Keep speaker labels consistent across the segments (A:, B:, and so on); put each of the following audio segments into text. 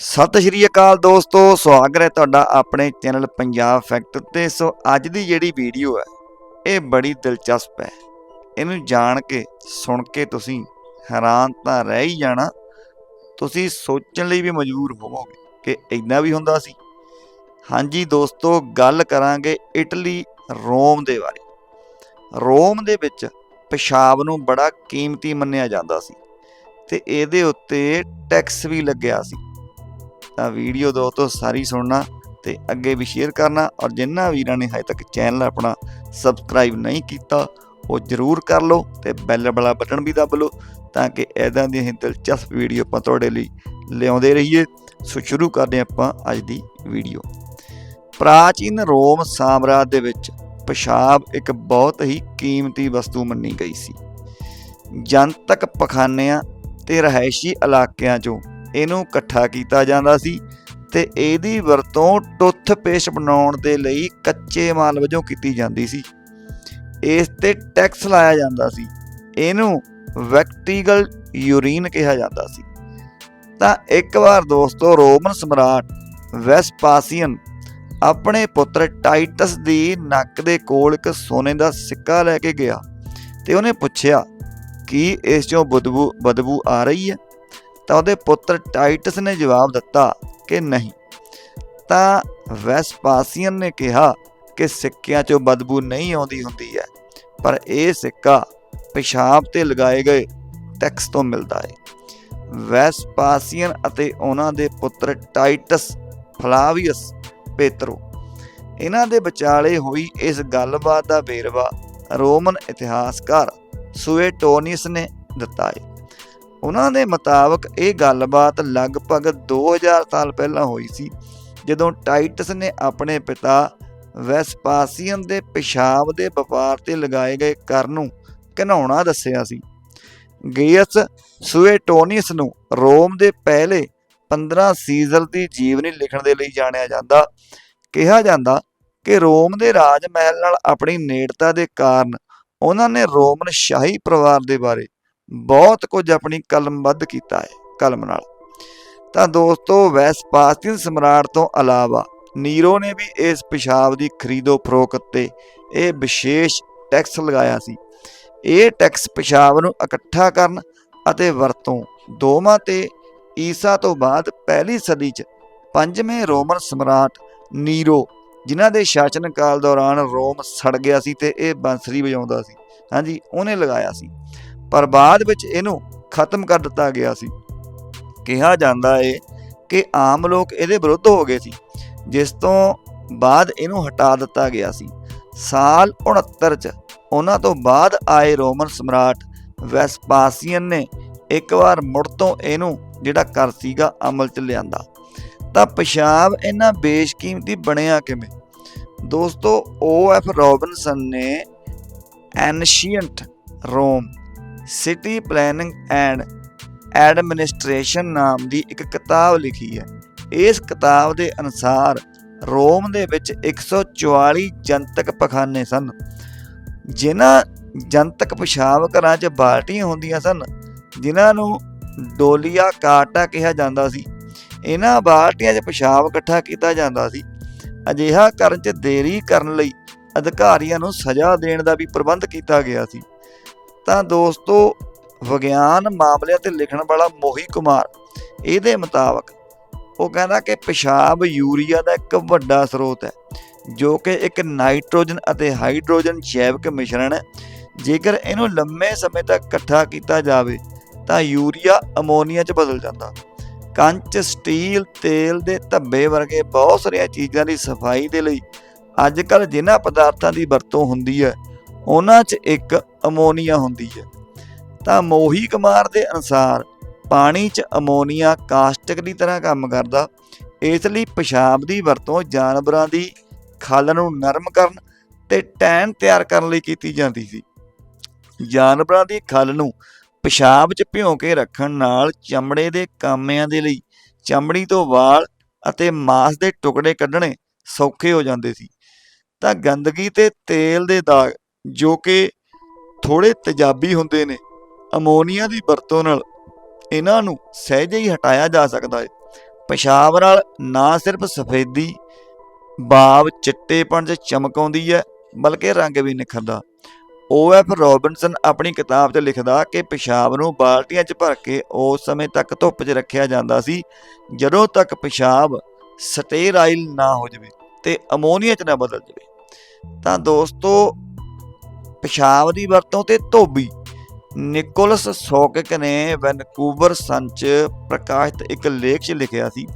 A: ਸਤਿ ਸ਼੍ਰੀ ਅਕਾਲ ਦੋਸਤੋ, ਸਵਾਗਤ ਹੈ ਤੁਹਾਡਾ ਆਪਣੇ ਚੈਨਲ ਪੰਜਾਬ ਫੈਕਟ ਤੇ ਸੋ ਅੱਜ ਦੀ ਜਿਹੜੀ ਵੀਡੀਓ ਹੈ, ਇਹ ਬੜੀ ਦਿਲਚਸਪ ਹੈ। ਇਹਨੂੰ ਜਾਣ ਕੇ, ਸੁਣ ਕੇ ਤੁਸੀਂ ਹੈਰਾਨ ਤਾਂ ਰਹਿ ਹੀ ਜਾਣਾ। ਤੁਸੀਂ ਸੋਚਣ ਲਈ ਵੀ ਮਜਬੂਰ ਹੋਵੋਗੇ ਕਿ ਇੰਨਾ ਵੀ ਹੁੰਦਾ ਸੀ। ਹਾਂਜੀ ਦੋਸਤੋ, ਗੱਲ ਕਰਾਂਗੇ ਇਟਲੀ ਰੋਮ ਦੇ ਬਾਰੇ। ਰੋਮ ਦੇ ਵਿੱਚ ਪਿਸ਼ਾਬ ਨੂੰ ਬੜਾ ਕੀਮਤੀ ਮੰਨਿਆ ਜਾਂਦਾ ਸੀ। ਤੇ ਇਹਦੇ ਉੱਤੇ ਟੈਕਸ ਵੀ ਲੱਗਿਆ ਸੀ। ਤਾਂ ਵੀਡੀਓ ਦੋਸਤੋ ਸਾਰੀ ਸੁਣਨਾ ਤੇ ਅੱਗੇ ਵੀ ਸ਼ੇਅਰ ਕਰਨਾ ਔਰ ਜਿਨ੍ਹਾਂ ਵੀਰਾਂ ਨੇ ਹਜੇ ਤੱਕ ਚੈਨਲ ਆਪਣਾ ਸਬਸਕ੍ਰਾਈਬ ਨਹੀਂ ਕੀਤਾ, ਉਹ ਜਰੂਰ ਕਰ ਲਓ ਤੇ ਬੈਲ ਵਾਲਾ ਬਟਨ ਵੀ ਦਬ ਲਓ ਤਾਂ ਕਿ ਐਦਾਂ ਦੀਆਂ ਹੀ ਦਿਲਚਸਪ ਵੀਡੀਓ ਆਪਾਂ ਤੁਹਾਡੇ ਲਈ ਲਿਆਉਂਦੇ ਰਹੀਏ। ਸੋ ਸ਼ੁਰੂ ਕਰਦੇ ਆਪਾਂ ਅੱਜ ਦੀ ਵੀਡੀਓ ਪ੍ਰਾਚੀਨ ਰੋਮ ਸਾਮਰਾਜ ਦੇ ਵਿੱਚ ਪਿਸ਼ਾਬ ਇੱਕ ਬਹੁਤ ਹੀ ਕੀਮਤੀ ਵਸਤੂ ਮੰਨੀ ਗਈ ਸੀ। ਜਨਤਕ ਪਖਾਨਿਆਂ ਤੇ ਰਹਾਇਸ਼ੀ ਇਲਾਕਿਆਂ 'ਚੋਂ ਇਹਨੂੰ ਇਕੱਠਾ ਕੀਤਾ ਜਾਂਦਾ ਸੀ ਤੇ ਇਹਦੀ ਵਰਤੋਂ ਟੁੱਥ ਪੇਸਟ ਬਣਾਉਣ ਦੇ ਲਈ ਕੱਚੇ ਮਾਲ ਵਜੋਂ ਕੀਤੀ ਜਾਂਦੀ ਸੀ। ਇਸ ਤੇ ਟੈਕਸ ਲਾਇਆ ਜਾਂਦਾ ਸੀ। ਇਹਨੂੰ ਵੈਕਟੀਗਲ ਯੂਰੀਨ ਕਿਹਾ ਜਾਂਦਾ ਸੀ। ਤਾਂ ਇੱਕ ਵਾਰ ਦੋਸਤੋ, ਰੋਮਨ ਸਮਰਾਟ ਵੈਸਪਾਸੀਅਨ ਆਪਣੇ ਪੁੱਤਰ ਟਾਈਟਸ ਦੀ ਨੱਕ ਦੇ ਕੋਲ ਇੱਕ ਸੋਨੇ ਦਾ ਸਿੱਕਾ ਲੈ ਕੇ ਗਿਆ ਤੇ ਉਹਨੇ ਪੁੱਛਿਆ, ਕੀ ਇਸ ਚੋਂ ਬਦਬੂ ਬਦਬੂ ਆ ਰਹੀ ਹੈ? ਤਾਂ ਉਹਦੇ ਪੁੱਤਰ ਟਾਈਟਸ ਨੇ ਜਵਾਬ ਦਿੱਤਾ ਕਿ ਨਹੀਂ। ਤਾਂ ਵੈਸਪਾਸੀਅਨ ਨੇ ਕਿਹਾ ਕਿ ਸਿੱਕਿਆਂ 'ਚੋਂ ਬਦਬੂ ਨਹੀਂ ਆਉਂਦੀ ਹੁੰਦੀ ਹੈ, ਪਰ ਇਹ ਸਿੱਕਾ ਪਿਸ਼ਾਬ ਤੇ ਲਗਾਏ ਗਏ ਟੈਕਸ ਤੋਂ ਮਿਲਦਾ ਹੈ। ਵੈਸਪਾਸੀਅਨ ਅਤੇ ਉਹਨਾਂ ਦੇ ਪੁੱਤਰ ਟਾਈਟਸ ਫਲਾਵੀਅਸ ਪੇਤਰੋ, ਇਹਨਾਂ ਦੇ ਵਿਚਾਲੇ ਹੋਈ ਇਸ ਗੱਲਬਾਤ ਦਾ ਵੇਰਵਾ ਰੋਮਨ ਇਤਿਹਾਸਕਾਰ ਸੁਏਟੋਨੀਅਸ ਨੇ ਦਿੱਤਾ ਹੈ। ਉਹਨਾਂ ਦੇ ਮੁਤਾਬਕ ਇਹ ਗੱਲਬਾਤ ਲਗਭਗ 2000 ਸਾਲ ਪਹਿਲਾਂ ਹੋਈ ਸੀ, ਜਦੋਂ ਟਾਈਟਸ ਨੇ ਆਪਣੇ ਪਿਤਾ ਵੈਸਪਾਸੀਅਨ ਦੇ ਪਿਸ਼ਾਬ ਦੇ ਵਪਾਰ ਤੇ ਲਗਾਏ ਗਏ ਕਰ ਨੂੰ ਘਿਨਾਉਣਾ ਦੱਸਿਆ ਸੀ। ਗੇਅਸ ਸੁਏਟੋਨੀਅਸ ਨੂੰ ਰੋਮ ਦੇ ਪਹਿਲੇ 15 ਸੀਜ਼ਰ ਦੀ ਜੀਵਨੀ ਲਿਖਣ ਦੇ ਲਈ ਜਾਣਿਆ ਜਾਂਦਾ। ਕਿਹਾ ਜਾਂਦਾ ਕਿ ਰੋਮ ਦੇ ਰਾਜ ਮਹਿਲ ਨਾਲ ਆਪਣੀ ਨੇੜਤਾ ਦੇ ਕਾਰਨ ਉਹਨਾਂ ਨੇ ਰੋਮਨ ਸ਼ਾਹੀ ਪਰਿਵਾਰ ਦੇ ਬਾਰੇ ਬਹੁਤ ਕੁਝ ਆਪਣੀ ਕਲਮਬੱਧ ਕੀਤਾ ਹੈ, ਕਲਮ ਨਾਲ। ਤਾਂ ਦੋਸਤੋ ਵੈਸਪਾਸੀਅਨ ਸਮਰਾਟ ਤੋਂ ਇਲਾਵਾ ਨੀਰੋ ਨੇ ਵੀ ਇਸ ਪਿਸ਼ਾਬ ਦੀ ਖਰੀਦੋ ਫਰੋਖਤ ਤੇ ਇਹ ਵਿਸ਼ੇਸ਼ ਟੈਕਸ ਲਗਾਇਆ ਸੀ। ਇਹ ਟੈਕਸ ਪਿਸ਼ਾਬ ਨੂੰ ਇਕੱਠਾ ਕਰਨ ਅਤੇ ਵਰਤੋਂ ਦੋਵਾਂ ਤੇ ਈਸਾ ਤੋਂ ਬਾਅਦ ਪਹਿਲੀ ਸਦੀ 'ਚ ਪੰਜਵੇਂ ਰੋਮਨ ਸਮਰਾਟ ਨੀਰੋ, ਜਿਨ੍ਹਾਂ ਦੇ ਸ਼ਾਸਨ ਕਾਲ ਦੌਰਾਨ ਰੋਮ ਸੜ ਗਿਆ ਸੀ ਤੇ ਇਹ ਬੰਸਰੀ ਵਜਾਉਂਦਾ ਸੀ। ਹਾਂਜੀ, ਉਹਨੇ ਲਗਾਇਆ ਸੀ। ਪਰ ਬਾਅਦ ਵਿੱਚ ਇਹਨੂੰ ਖਤਮ ਕਰ ਦਿੱਤਾ ਗਿਆ ਸੀ। ਕਿਹਾ ਜਾਂਦਾ ਏ ਕਿ ਆਮ ਲੋਕ ਇਹਦੇ ਵਿਰੁੱਧ ਹੋ ਗਏ ਸੀ, ਜਿਸ ਤੋਂ ਬਾਅਦ ਇਹਨੂੰ ਹਟਾ ਦਿੱਤਾ ਗਿਆ ਸੀ। ਸਾਲ 69 ਚ ਉਹਨਾਂ ਤੋਂ ਬਾਅਦ ਆਏ ਰੋਮਨ ਸਮਰਾਟ ਵੈਸਪਾਸੀਅਨ ਨੇ ਇੱਕ ਵਾਰ ਮੁੜ ਤੋਂ ਇਹਨੂੰ ਜਿਹੜਾ ਕਰ ਸੀਗਾ ਅਮਲ ਚ ਲਿਆਂਦਾ। ਤਾਂ ਪਿਸ਼ਾਬ ਇਹਨਾਂ ਬੇਸ਼ਕੀਮਤੀ ਬਣਿਆ ਕਿਵੇਂ? ਦੋਸਤੋ, ਓ ਐਫ ਰੋਬਿਨਸਨ ਨੇ ancient Rome city planning and administration ਨਾਮ ਦੀ ਇੱਕ ਕਿਤਾਬ ਲਿਖੀ ਹੈ। ਇਸ ਕਿਤਾਬ ਦੇ ਅਨੁਸਾਰ ਰੋਮ ਦੇ ਵਿੱਚ 144 ਜਨਤਕ ਪਖਾਨੇ ਸਨ। ਜਿਨ੍ਹਾਂ ਜਨਤਕ ਪਿਸ਼ਾਬ ਘਰਾਂ 'ਚ ਬਾਲਟੀਆਂ ਹੁੰਦੀਆਂ ਸਨ, ਜਿਨ੍ਹਾਂ ਨੂੰ ਡੋਲੀਆ ਕਾਟਾ ਕਿਹਾ ਜਾਂਦਾ ਸੀ। ਇਹਨਾਂ ਬਾਲਟੀਆਂ 'ਚ ਪਿਸ਼ਾਬ ਇਕੱਠਾ ਕੀਤਾ ਜਾਂਦਾ ਸੀ। ਅਜਿਹਾ ਕਰਨ 'ਚ ਦੇਰੀ ਕਰਨ ਲਈ ਅਧਿਕਾਰੀਆਂ ਨੂੰ ਸਜ਼ਾ ਦੇਣ ਦਾ ਵੀ ਪ੍ਰਬੰਧ ਕੀਤਾ ਗਿਆ ਸੀ। ਤਾਂ ਦੋਸਤੋ, ਵਿਗਿਆਨ ਮਾਮਲਿਆਂ ਤੇ ਲਿਖਣ ਵਾਲਾ ਮੋਹੀ ਕੁਮਾਰ, ਇਹਦੇ ਮੁਤਾਬਕ ਉਹ ਕਹਿੰਦਾ ਕਿ ਪਿਸ਼ਾਬ ਯੂਰੀਆ ਦਾ ਇੱਕ ਵੱਡਾ ਸਰੋਤ ਹੈ, ਜੋ ਕਿ ਇੱਕ ਨਾਈਟ੍ਰੋਜਨ ਅਤੇ ਹਾਈਡਰੋਜਨ ਜੈਵਿਕ ਮਿਸ਼ਰਣ ਹੈ। ਜੇਕਰ ਇਹਨੂੰ ਲੰਮੇ ਸਮੇਂ ਤੱਕ ਇਕੱਠਾ ਕੀਤਾ ਜਾਵੇ, ਤਾਂ ਯੂਰੀਆ ਅਮੋਨੀਆ 'ਚ ਬਦਲ ਜਾਂਦਾ। ਕੰਚ, ਸਟੀਲ, ਤੇਲ ਦੇ ਧੱਬੇ ਵਰਗੇ ਬਹੁਤ ਸਾਰੀਆਂ ਚੀਜ਼ਾਂ ਦੀ ਸਫ਼ਾਈ ਦੇ ਲਈ ਅੱਜ ਕੱਲ ਜਿਨ੍ਹਾਂ ਪਦਾਰਥਾਂ ਦੀ ਵਰਤੋਂ ਹੁੰਦੀ ਹੈ ਉਹਨਾਂ 'ਚ ਇੱਕ ਅਮੋਨੀਆ ਹੁੰਦੀ ਹੈ। ਤਾਂ ਮੋਹੀ ਕੁਮਾਰ ਦੇ ਅਨੁਸਾਰ ਪਾਣੀ 'ਚ ਅਮੋਨੀਆ ਕਾਸਟਿਕ ਦੀ ਤਰ੍ਹਾਂ ਕੰਮ ਕਰਦਾ। ਇਸ ਲਈ ਪਿਸ਼ਾਬ ਦੀ ਵਰਤੋਂ ਜਾਨਵਰਾਂ ਦੀ ਖਲ ਨੂੰ ਨਰਮ ਕਰਨ ਤੇ ਟੈਨ ਤਿਆਰ ਕਰਨ ਲਈ ਕੀਤੀ ਜਾਂਦੀ ਸੀ। ਜਾਨਵਰਾਂ ਦੀ ਖਲ ਨੂੰ ਪਿਸ਼ਾਬ 'ਚ ਭਿਉਂ ਕੇ ਰੱਖਣ ਨਾਲ ਚਮੜੇ ਦੇ ਕਾਮਿਆਂ ਦੇ ਲਈ ਚਮੜੀ ਤੋਂ ਵਾਲ ਅਤੇ ਮਾਸ ਦੇ ਟੁਕੜੇ ਕੱਢਣੇ ਸੌਖੇ ਹੋ ਜਾਂਦੇ ਸੀ। ਤਾਂ ਗੰਦਗੀ ਤੇ ਤੇਲ ਦੇ ਦਾਗ ਜੋ ਕਿ ਥੋੜੇ ਤੇਜ਼ਾਬੀ ਹੁੰਦੇ ਨੇ, ਅਮੋਨੀਆ ਦੀ ਵਰਤੋਂ ਨਾਲ ਇਹਨਾਂ ਨੂੰ ਸਹਿਜੇ ਹੀ ਹਟਾਇਆ ਜਾ ਸਕਦਾ ਹੈ। ਪਿਸ਼ਾਬ ਨਾਲ ਨਾ ਸਿਰਫ ਸਫੇਦੀ ਬਾਵ ਚਿੱਟੇਪਣ 'ਚ ਚਮਕ ਆਉਂਦੀ ਹੈ, ਬਲਕਿ ਰੰਗ ਵੀ ਨਿਖਰਦਾ। ਓਐਫ ਰੋਬਿਨਸਨ ਆਪਣੀ ਕਿਤਾਬ 'ਚ ਲਿਖਦਾ ਕਿ ਪਿਸ਼ਾਬ ਨੂੰ ਬਾਲਟੀਆਂ 'ਚ ਭਰ ਕੇ ਉਸ ਸਮੇਂ ਤੱਕ ਧੁੱਪ 'ਚ ਰੱਖਿਆ ਜਾਂਦਾ ਸੀ, ਜਦੋਂ ਤੱਕ ਪਿਸ਼ਾਬ ਸਟੇਰਾਈਲ ਨਾ ਹੋ ਜਾਵੇ ਤੇ ਅਮੋਨੀਆ 'ਚ ਨਾ ਬਦਲ ਜਾਵੇ। ਤਾਂ ਦੋਸਤੋ ਪਿਸ਼ਾਬ ਦੀ ਵਰਤੋਂ ਤੇ ਧੋਬੀ। ਨਿਕੋਲਸ ਸੋਕਿਕ ਨੇ ਵੈਨਕੂਵਰ ਸਨ 'ਚ ਪ੍ਰਕਾਸ਼ਿਤ ਇੱਕ ਲੇਖ 'ਚ ਲਿਖਿਆ ਸੀ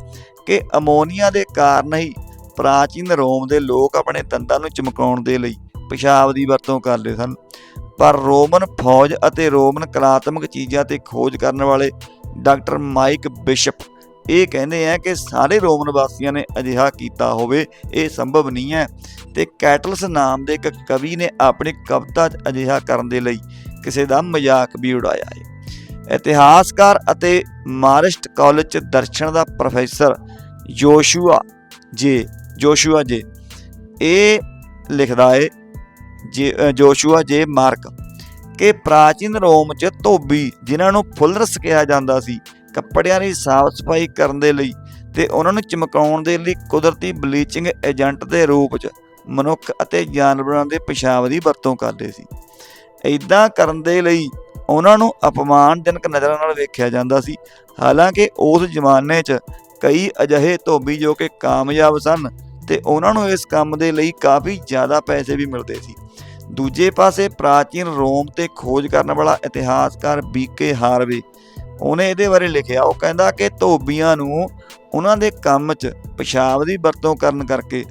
A: ਕਿ ਅਮੋਨੀਆ ਦੇ ਕਾਰਨ ਹੀ ਪ੍ਰਾਚੀਨ ਰੋਮ ਦੇ ਲੋਕ ਆਪਣੇ ਦੰਦਾਂ ਨੂੰ ਚਮਕਾਉਣ ਦੇ ਲਈ ਪਿਸ਼ਾਬ ਦੀ ਵਰਤੋਂ ਕਰਦੇ ਸਨ। ਪਰ ਰੋਮਨ ਫੌਜ ਅਤੇ ਰੋਮਨ ਕਲਾਤਮਕ ਚੀਜ਼ਾਂ ਤੇ ਖੋਜ ਕਰਨ ਵਾਲੇ ਡਾਕਟਰ ਮਾਈਕ ਬਿਸ਼ਪ ਇਹ ਕਹਿੰਦੇ ਆ ਕਿ ਸਾਰੇ ਰੋਮਨ ਵਾਸੀਆਂ ਨੇ ਅਜਿਹਾ ਕੀਤਾ ਹੋਵੇ, ਇਹ ਸੰਭਵ ਨਹੀਂ ਹੈ। ਤੇ ਕੈਟਲਸ ਨਾਮ ਦੇ ਇੱਕ ਕਵੀ ਨੇ ਆਪਣੀ ਕਵਿਤਾ 'ਚ ਅਜਿਹਾ ਕਰਨ ਦੇ ਲਈ ਕਿਸੇ ਦਾ ਮਜ਼ਾਕ ਵੀ ਉਡਾਇਆ ਹੈ। ਇਤਿਹਾਸਕਾਰ ਅਤੇ ਮਾਰਿਸਟ ਕਾਲਜ 'ਚ ਦਰਸ਼ਨ ਦਾ ਪ੍ਰੋਫੈਸਰ ਜੋਸ਼ੂਆ ਜੇ ਜੋਸ਼ੂਆ ਜੇ, ਇਹ ਲਿਖਦਾ ਏ ਜੇ ਜੋਸ਼ੂਆ ਜੇ ਮਾਰਕ ਕਿ ਪ੍ਰਾਚੀਨ ਰੋਮ 'ਚ ਧੋਬੀ, ਜਿਨ੍ਹਾਂ ਨੂੰ ਫੁੱਲਰਸ ਕਿਹਾ ਜਾਂਦਾ ਸੀ ਕੱਪੜਿਆਂ ਦੀ ਸਾਫ਼ ਸਫ਼ਾਈ ਕਰਨ ਦੇ ਲਈ ਤੇ ਉਹਨਾਂ ਨੂੰ ਚਮਕਾਉਣ ਦੇ ਲਈ ਕੁਦਰਤੀ ਬਲੀਚਿੰਗ ਏਜੰਟ ਦੇ ਰੂਪ 'ਚ ਮਨੁੱਖ ਅਤੇ ਜਾਨਵਰਾਂ ਦੇ ਪਿਸ਼ਾਬ ਦੀ ਵਰਤੋਂ ਕਰਦੇ ਸੀ। ਇਦਾਂ ਕਰਨ ਦੇ ਲਈ ਉਹਨਾਂ ਨੂੰ ਅਪਮਾਨਜਨਕ ਨਜ਼ਰਾਂ ਨਾਲ ਵੇਖਿਆ ਜਾਂਦਾ ਸੀ। ਹਾਲਾਂਕਿ ਉਸ ਜ਼ਮਾਨੇ 'ਚ ਕਈ ਅਜਿਹੇ ਧੋਬੀ ਜੋ ਕਿ ਕਾਮਯਾਬ ਸਨ ਤੇ ਉਹਨਾਂ ਨੂੰ ਇਸ ਕੰਮ ਦੇ ਲਈ ਕਾਫੀ ਜ਼ਿਆਦਾ ਪੈਸੇ ਵੀ ਮਿਲਦੇ ਸੀ। ਦੂਜੇ ਪਾਸੇ ਪ੍ਰਾਚੀਨ ਰੋਮ ਤੇ ਖੋਜ ਕਰਨ ਵਾਲਾ ਇਤਿਹਾਸਕਾਰ ਬੀਕੇ ਹਾਰਵੇ ਉਹਨੇ ਇਹਦੇ ਬਾਰੇ ਲਿਖਿਆ, ਉਹ ਕਹਿੰਦਾ ਕਿ ਧੋਬੀਆਂ ਨੂੰ ਉਹਨਾਂ ਦੇ ਕੰਮ 'ਚ ਪਿਸ਼ਾਬ ਦੀ ਵਰਤੋਂ ਕਰਨ ਕਰਕੇ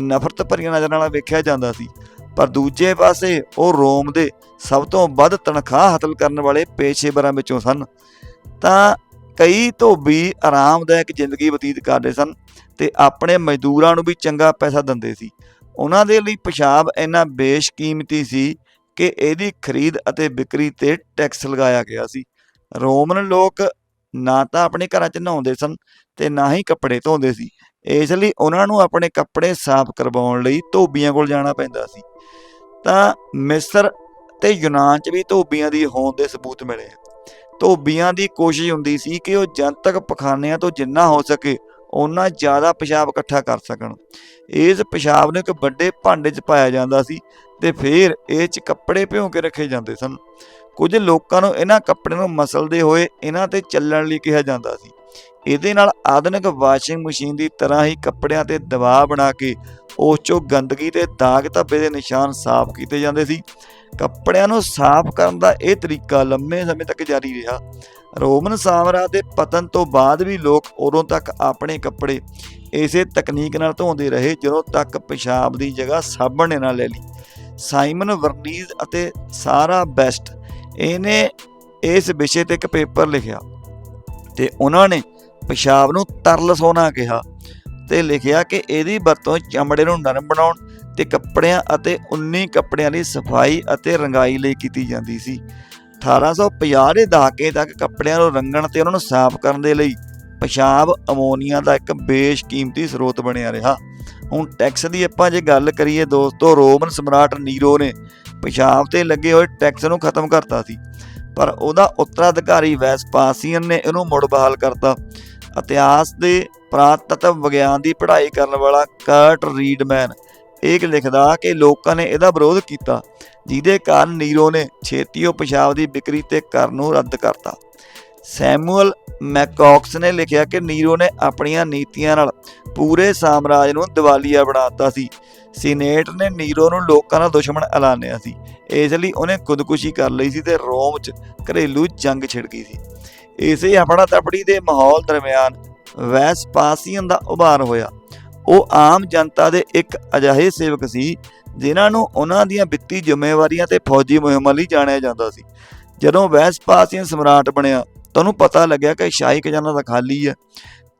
A: ਨਫ਼ਰਤ ਭਰੀਆਂ ਨਜ਼ਰਾਂ ਨਾਲ ਵੇਖਿਆ ਜਾਂਦਾ ਸੀ। ਪਰ ਦੂਜੇ ਪਾਸੇ ਉਹ ਰੋਮ ਦੇ ਸਭ ਤੋਂ ਵੱਧ ਤਨਖਾਹ ਹਾਸਲ ਕਰਨ ਵਾਲੇ ਪੇਸ਼ੇਵਰਾਂ ਵਿੱਚੋਂ ਸਨ। ਤਾਂ ਕਈ ਧੋਬੀ ਆਰਾਮਦਾਇਕ ਜ਼ਿੰਦਗੀ ਬਤੀਤ ਕਰਦੇ ਸਨ ਤੇ ਆਪਣੇ ਮਜ਼ਦੂਰਾਂ ਨੂੰ ਵੀ ਚੰਗਾ ਪੈਸਾ ਦਿੰਦੇ ਸੀ। ਉਹਨਾਂ ਦੇ ਲਈ ਪਿਸ਼ਾਬ ਇੰਨਾ ਬੇਸ਼ਕੀਮਤੀ ਸੀ ਕਿ ਇਹਦੀ ਖਰੀਦ ਅਤੇ ਵਿਕਰੀ ਤੇ ਟੈਕਸ ਲਗਾਇਆ ਗਿਆ ਸੀ। ਰੋਮਨ ਲੋਕ ਨਾ ਤਾਂ ਆਪਣੇ ਘਰਾਂ 'ਚ ਨਹਾਉਂਦੇ ਸਨ ਤੇ ਨਾ ਹੀ ਕੱਪੜੇ ਧੋਂਦੇ ਸੀ। ਇਸ ਲਈ ਉਹਨਾਂ ਨੂੰ ਆਪਣੇ ਕੱਪੜੇ ਸਾਫ਼ ਕਰਵਾਉਣ ਲਈ ਧੋਬੀਆਂ ਕੋਲ ਜਾਣਾ ਪੈਂਦਾ ਸੀ। ਤਾਂ ਮਿਸਰ ਤੇ ਯੂਨਾਨ 'ਚ ਵੀ ਧੋਬੀਆਂ ਦੀ ਹੋਂਦ ਦੇ ਸਬੂਤ ਮਿਲੇ ਧੋਬੀਆਂ ਦੀ ਕੋਸ਼ਿਸ਼ ਹੁੰਦੀ ਸੀ ਕਿ ਉਹ ਜਨਤਕ ਪਖਾਨਿਆਂ ਤੋਂ ਜਿੰਨਾ ਹੋ ਸਕੇ ਉਹਨਾਂ ਜ਼ਿਆਦਾ ਪਿਸ਼ਾਬ ਇਕੱਠਾ ਕਰ ਸਕਣ। ਇਸ ਪਿਸ਼ਾਬ ਨੂੰ ਇੱਕ ਵੱਡੇ ਭਾਂਡੇ 'ਚ ਪਾਇਆ ਜਾਂਦਾ ਸੀ ਤੇ ਫਿਰ ਇਹ 'ਚ ਕੱਪੜੇ ਭਿਉਂ ਕੇ ਰੱਖੇ ਜਾਂਦੇ ਸਨ। ਕੁਝ ਲੋਕਾਂ ਨੂੰ ਇਹਨਾਂ ਕੱਪੜਿਆਂ ਨੂੰ ਮਸਲਦੇ ਹੋਏ ਇਹਨਾਂ ਤੇ ਚੱਲਣ ਲਈ ਕਿਹਾ ਜਾਂਦਾ ਸੀ। ਇਹਦੇ ਨਾਲ ਆਧੁਨਿਕ ਵਾਸ਼ਿੰਗ ਮਸ਼ੀਨ ਦੀ ਤਰ੍ਹਾਂ ਹੀ ਕੱਪੜਿਆਂ ਤੇ ਦਬਾਅ ਬਣਾ ਕੇ ਉਸ 'ਚੋਂ ਗੰਦਗੀ ਤੇ ਦਾਗ ਧੱਬੇ ਦੇ ਨਿਸ਼ਾਨ ਸਾਫ਼ ਕੀਤੇ ਜਾਂਦੇ ਸੀ। ਕੱਪੜਿਆਂ ਨੂੰ ਸਾਫ਼ ਕਰਨ ਦਾ ਇਹ ਤਰੀਕਾ ਲੰਮੇ ਸਮੇਂ ਤੱਕ ਜਾਰੀ ਰਿਹਾ। ਰੋਮਨ ਸਾਮਰਾਜ ਦੇ ਪਤਨ ਤੋਂ ਬਾਅਦ ਵੀ ਲੋਕ ਉਦੋਂ ਤੱਕ ਆਪਣੇ ਕੱਪੜੇ ਇਸੇ ਤਕਨੀਕ ਨਾਲ ਧੋਂਦੇ ਰਹੇ, ਜਦੋਂ ਤੱਕ ਪਿਸ਼ਾਬ ਦੀ ਜਗ੍ਹਾ ਸਾਬਣ ਨੇ ਨਾ ਲੈ ਲਈ। ਸਾਈਮਨ ਵਰਨੀਜ਼ ਅਤੇ ਸਾਰਾ ਬੈਸਟ ਇਹਨੇ ਇਸ ਵਿਸ਼ੇ ਤੇ ਇੱਕ ਪੇਪਰ ਲਿਖਿਆ ਤੇ ਉਹਨਾਂ ਨੇ ਪਿਸ਼ਾਬ ਨੂੰ ਤਰਲ ਸੋਨਾ ਕਿਹਾ ਤੇ ਲਿਖਿਆ ਕਿ ਇਹਦੀ ਵਰਤੋਂ ਚਮੜੇ ਨੂੰ ਨਰਮ ਬਣਾਉਣ ਤੇ ਕੱਪੜਿਆਂ ਅਤੇ ਉੱਨੀ ਕੱਪੜਿਆਂ ਦੀ ਸਫ਼ਾਈ ਅਤੇ ਰੰਗਾਈ ਲਈ ਕੀਤੀ ਜਾਂਦੀ ਸੀ। 1850 ਦੇ ਦਹਾਕੇ ਤੱਕ ਕੱਪੜਿਆਂ ਨੂੰ ਰੰਗਣ ਤੇ ਉਹਨਾਂ ਨੂੰ ਸਾਫ਼ ਕਰਨ ਦੇ ਲਈ ਪਿਸ਼ਾਬ ਅਮੋਨੀਆ ਦਾ ਇੱਕ ਬੇਸ਼ਕੀਮਤੀ ਸਰੋਤ ਬਣਿਆ ਰਿਹਾ। ਹੁਣ ਟੈਕਸ ਦੀ ਆਪਾਂ ਜੇ ਗੱਲ ਕਰੀਏ ਦੋਸਤੋ, ਰੋਮਨ ਸਮਰਾਟ ਨੀਰੋ ਨੇ ਪਿਸ਼ਾਬ ਤੇ ਲੱਗੇ ਹੋਏ ਟੈਕਸ ਨੂੰ ਖਤਮ ਕਰਤਾ ਸੀ, ਪਰ ਉਹਦਾ ਉੱਤਰਾਧਿਕਾਰੀ ਵੈਸਪਾਸੀਅਨ ਨੇ ਇਹਨੂੰ ਮੁੜ ਬਹਾਲ ਕਰਤਾ। ਇਤਿਹਾਸ ਦੇ ਪ੍ਰਾਤਤਵ ਵਿਗਿਆਨ ਦੀ ਪੜ੍ਹਾਈ ਕਰਨ ਵਾਲਾ ਕਰਟ ਰੀਡਮੈਨ ਇਹ ਲਿਖਦਾ ਕਿ ਲੋਕਾਂ ਨੇ ਇਹਦਾ ਵਿਰੋਧ ਕੀਤਾ, ਜਿਹਦੇ ਕਾਰਨ ਨੀਰੋ ਨੇ ਛੇਤੀ ਉਹ ਪਿਸ਼ਾਬ ਦੀ ਵਿਕਰੀ ਤੇ ਕਰ ਨੂੰ ਰੱਦ ਕਰਤਾ। ਸੈਮੂਅਲ ਮੈਕੌਕਸ ਨੇ ਲਿਖਿਆ ਕਿ ਨੀਰੋ ਨੇ ਆਪਣੀਆਂ ਨੀਤੀਆਂ ਨਾਲ ਪੂਰੇ ਸਾਮਰਾਜ ਨੂੰ ਦਿਵਾਲੀਆ ਬਣਾਤਾ ਸੀ। ਸੀਨੇਟ ਨੇ ਨੀਰੋ ਨੂੰ ਲੋਕਾਂ ਦਾ ਦੁਸ਼ਮਣ ਐਲਾਨਿਆ ਸੀ। ਇਸ ਲਈ ਉਹਨੇ ਖੁਦਕੁਸ਼ੀ ਕਰ ਲਈ ਸੀ ਤੇ ਰੋਮ 'ਚ ਘਰੇਲੂ ਜੰਗ ਛਿੜ ਗਈ ਸੀ। ਇਸੇ ਹਫੜਾ ਤਪੜੀ ਦੇ ਮਾਹੌਲ ਦਰਮਿਆਨ ਵੈਸਪਾਸੀਅਨ ਦਾ ਉਭਾਰ ਹੋਇਆ। ਉਹ ਆਮ ਜਨਤਾ ਦੇ ਇੱਕ ਅਜਿਹੇ ਸੇਵਕ ਸੀ, ਜਿਨ੍ਹਾਂ ਨੂੰ ਉਹਨਾਂ ਦੀਆਂ ਵਿੱਤੀ ਜ਼ਿੰਮੇਵਾਰੀਆਂ ਤੇ ਫੌਜੀ ਮੁਹਿੰਮਾਂ ਲਈ ਜਾਣਿਆ ਜਾਂਦਾ ਸੀ। ਜਦੋਂ ਵੈਸਪਾਸੀਅਨ ਸਮਰਾਟ ਬਣਿਆ ਤੁਹਾਨੂੰ ਪਤਾ ਲੱਗਿਆ ਕਿ ਸ਼ਾਹੀ ਖਜ਼ਾਨਾ ਤਾਂ ਖਾਲੀ ਹੈ।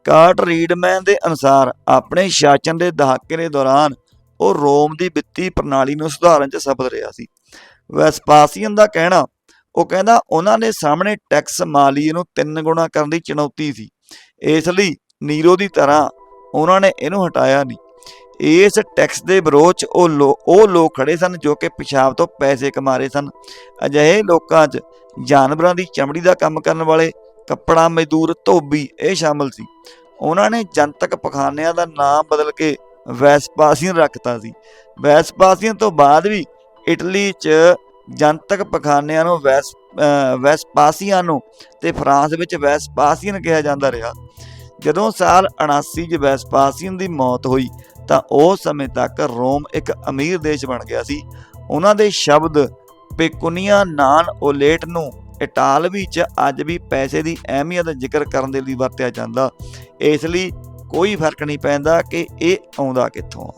A: ਕਾਰਟ ਰੀਡਮੈਨ ਦੇ ਅਨੁਸਾਰ ਆਪਣੇ ਸ਼ਾਸਨ ਦੇ ਦਹਾਕੇ ਦੇ ਦੌਰਾਨ ਉਹ ਰੋਮ ਦੀ ਵਿੱਤੀ ਪ੍ਰਣਾਲੀ ਨੂੰ ਸੁਧਾਰਨ 'ਚ ਸਫਲ ਰਿਹਾ ਸੀ। ਵੈਸਪਾਸੀਅਨ ਦਾ ਕਹਿਣਾ, ਉਹ ਕਹਿੰਦਾ, ਉਹਨਾਂ ਦੇ ਸਾਹਮਣੇ ਟੈਕਸ ਮਾਲੀਏ ਨੂੰ ਤਿੰਨ ਗੁਣਾ ਕਰਨ ਦੀ ਚੁਣੌਤੀ ਸੀ। ਇਸ ਲਈ ਨੀਰੋ ਦੀ ਤਰ੍ਹਾਂ ਉਹਨਾਂ ਨੇ ਇਹਨੂੰ ਹਟਾਇਆ ਨਹੀਂ। ਇਸ ਟੈਕਸ ਦੇ ਵਿਰੋਧ 'ਚ ਉਹ ਲੋ- ਉਹ ਲੋਕ ਖੜੇ ਸਨ ਜੋ ਕਿ ਪਿਸ਼ਾਬ ਤੋਂ ਪੈਸੇ ਕਮਾ ਰਹੇ ਸਨ। ਅਜਿਹੇ ਲੋਕਾਂ 'ਚ ਜਾਨਵਰਾਂ ਦੀ ਚਮੜੀ ਦਾ ਕੰਮ ਕਰਨ ਵਾਲੇ ਕੱਪੜਾ ਮਜ਼ਦੂਰ ਧੋਬੀ ਇਹ ਸ਼ਾਮਲ ਸੀ। ਉਹਨਾਂ ਨੇ ਜਨਤਕ ਪਖਾਨਿਆਂ ਦਾ ਨਾਮ ਬਦਲ ਕੇ ਵੈਸਪਾਸੀਅਨ ਰੱਖਤਾ ਸੀ। ਵੈਸਪਾਸੀਅਨ ਤੋਂ ਬਾਅਦ ਵੀ ਇਟਲੀ 'ਚ ਜਨਤਕ ਪਖਾਨਿਆਂ ਨੂੰ ਵੈਸ, ਅਹ ਵੈਸਪਾਸੀਆਨੋ ਤੇ ਫਰਾਂਸ ਵਿੱਚ ਵੈਸਪਾਸੀਅਨ ਕਿਹਾ ਜਾਂਦਾ ਰਿਹਾ। ਜਦੋਂ ਸਾਲ 79 'ਚ ਵੈਸਪਾਸੀਅਨ ਦੀ ਮੌਤ ਹੋਈ ਤਾਂ ਉਸ ਸਮੇਂ ਤੱਕ ਰੋਮ ਇੱਕ ਅਮੀਰ ਦੇਸ਼ ਬਣ ਗਿਆ ਸੀ। ਉਹਨਾਂ ਦੇ ਸ਼ਬਦ ਪੇਕੁਨੀਆ ਨਾਨ ਓਲੇਟ ਨੂੰ ਇਟਾਲਵੀ 'ਚ ਅੱਜ ਵੀ ਪੈਸੇ ਦੀ ਅਹਿਮੀਅਤ ਦਾ ਜ਼ਿਕਰ ਕਰਨ ਦੇ ਲਈ ਵਰਤਿਆ ਜਾਂਦਾ। ਇਸ ਲਈ ਕੋਈ ਫ਼ਰਕ ਨਹੀਂ ਪੈਂਦਾ ਕਿ ਇਹ ਆਉਂਦਾ ਕਿੱਥੋਂ ਆ।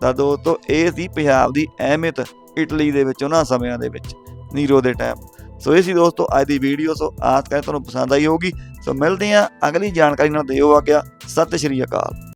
A: ਤਾਂ ਦੋਸਤੋ, ਇਹ ਸੀ ਪੰਜਾਬ ਦੀ ਅਹਿਮੀਅਤ ਇਟਲੀ ਦੇ ਵਿੱਚ ਉਹਨਾਂ ਸਮਿਆਂ ਦੇ ਵਿੱਚ, ਨੀਰੋ ਦੇ ਟਾਈਮ ਸੋ ਇਹ ਸੀ ਦੋਸਤੋ ਅੱਜ ਦੀ ਵੀਡੀਓ ਸੋ ਆਸ ਕਰ ਤੁਹਾਨੂੰ ਪਸੰਦ ਆਈ ਹੋਊਗੀ। ਸੋ ਮਿਲਦੇ ਹਾਂ, ਅਗਲੀ ਜਾਣਕਾਰੀ ਨਾਲ ਦਿਓ ਆ ਗਿਆ ਸਤਿ ਸ਼੍ਰੀ ਅਕਾਲ।